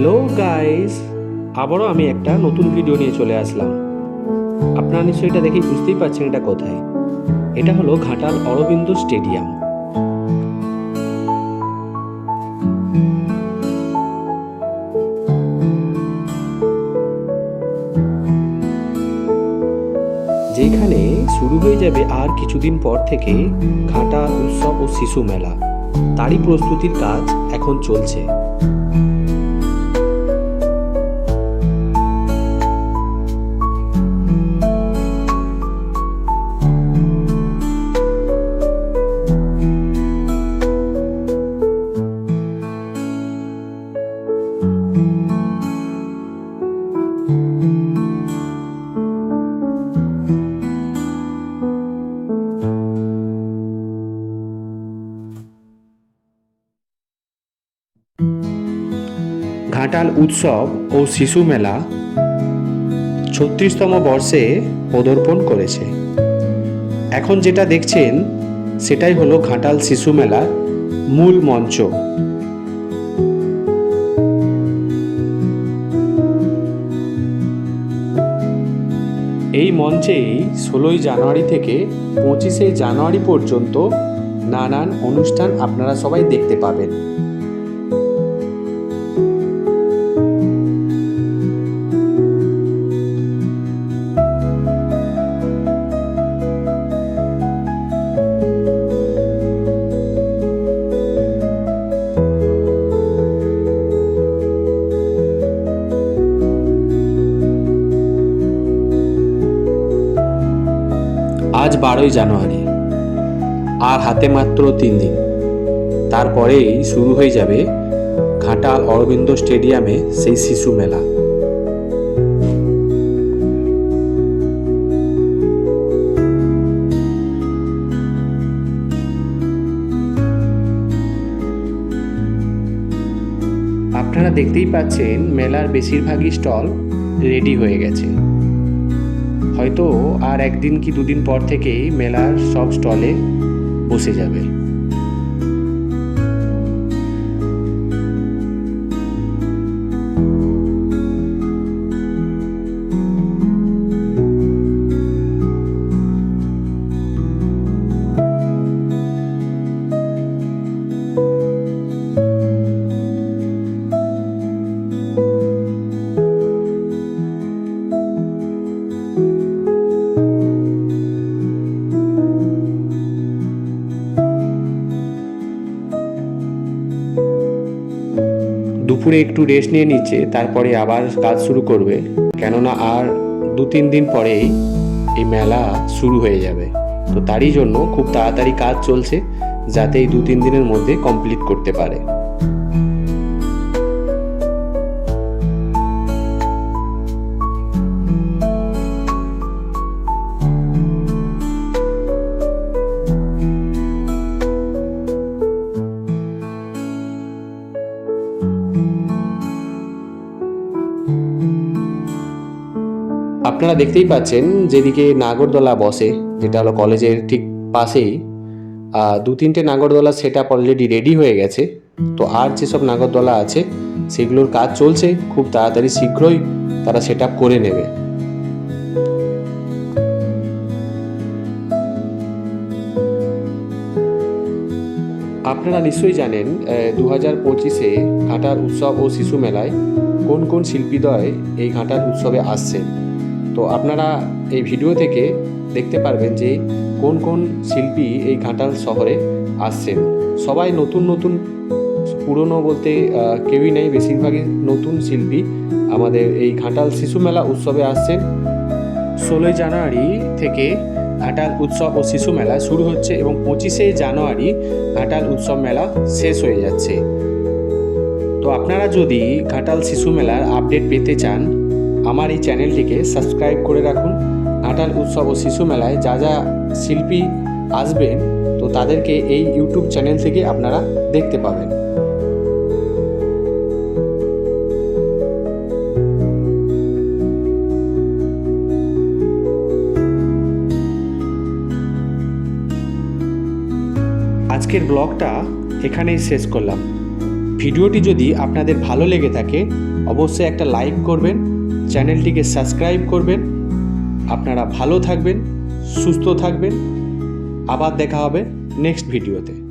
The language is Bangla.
হ্যালো গাইস আবারও আমি একটা নতুন ভিডিও নিয়ে চলে আসলাম। আপনারা নিশ্চয়ই এটা দেখেই বুঝতেই পারছেন এটা কোথায়। এটা হলো ঘাটাল অরবিন্দ স্টেডিয়াম। যেখানে শুরু হয়ে যাবে আর কিছুদিন পর থেকে ঘাটাল উৎসব ও শিশু মেলা। তারই প্রস্তুতির কাজ এখন চলছে। ঘাটাল উৎসব ও শিশু মেলা ছত্রিশতম বর্ষে পদার্পণ করেছে। এখন যেটা দেখছেন, সেটাই হলো ঘাটাল শিশু মেলার মূল মঞ্চ। এই মঞ্চেই ষোলোই জানুয়ারি থেকে পঁচিশে জানুয়ারি পর্যন্ত নানান অনুষ্ঠান আপনারা সবাই দেখতে পাবেন। আজ বারোই জানুয়ারি, আর হাতে মাত্র তিন দিন। তারপরেই শুরু হয়ে যাবে ঘাটাল অরবিন্দ স্টেডিয়ামে সেই শিশু মেলা। আপনারা দেখতেই পাচ্ছেন, মেলার বেশিরভাগই স্টল রেডি হয়ে গেছে। হয়তো আর একদিন কি দুদিন পর থেকেই মেলার সব স্টলে বসে যাবে। দুপুরে একটু রেস্ট নিয়ে নিচ্ছে, তারপরে আবার কাজ শুরু করবে। কেননা আর দু তিন দিন পরেই এই মেলা শুরু হয়ে যাবে। তো তারই জন্য খুব তাড়াতাড়ি কাজ চলছে, যাতে এই দু তিন দিনের মধ্যে কমপ্লিট করতে পারে। আপনারা দেখতেই পাচ্ছেন যেদিকে নাগরদোলা বসে, যেটা হলো কলেজের ঠিক পাশেই দু তিনটে নাগরদোলা সেট আপ অলরেডি রেডি হয়ে গেছে। তো আর যেসব নাগরদোলা আছে, সেগুলোর কাজ চলছে, খুব তাড়াতাড়ি শীঘ্রই তারা সেট আপ করে নেবে। আপনারা নিশ্চয়ই জানেন দু হাজার পঁচিশে ঘাটার উৎসব ও শিশু মেলায় কোন কোন শিল্পীদ্বয় এই ঘাটার উৎসবে আসছেন। তো আপনারা এই ভিডিও থেকে দেখতে পারবেন যে কোন কোন শিল্পী এই ঘাটাল শহরে আসছেন। সবাই নতুন নতুন, পুরনো বলতে কেউই নেই, বেশিরভাগই নতুন শিল্পী আমাদের এই ঘাটাল শিশু মেলা উৎসবে আসছেন। ষোলোই জানুয়ারি থেকে ঘাটাল উৎসব ও শিশু মেলা শুরু হচ্ছে এবং পঁচিশে জানুয়ারি ঘাটাল উৎসব মেলা শেষ হয়ে যাচ্ছে। তো আপনারা যদি ঘাটাল শিশু মেলার আপডেট পেতে চান আমার এই চ্যানেলটিকে সাবস্ক্রাইব করে রাখুন। ঘাটাল উৎসব ও শিশু মেলায় যা যা শিল্পী আসবেন, তো তাদেরকে এই ইউটিউব চ্যানেল থেকে আপনারা দেখতে পাবেন। আজকের ব্লগটা এখানেই শেষ করলাম। ভিডিওটি যদি আপনাদের ভালো লেগে থাকে, অবশ্যই একটা লাইক করবেন চ্যানেলটিকে সাবস্ক্রাইব করবেন। আপনারা ভালো থাকবেন সুস্থ থাকবেন। আবার দেখা হবে নেক্সট ভিডিওতে।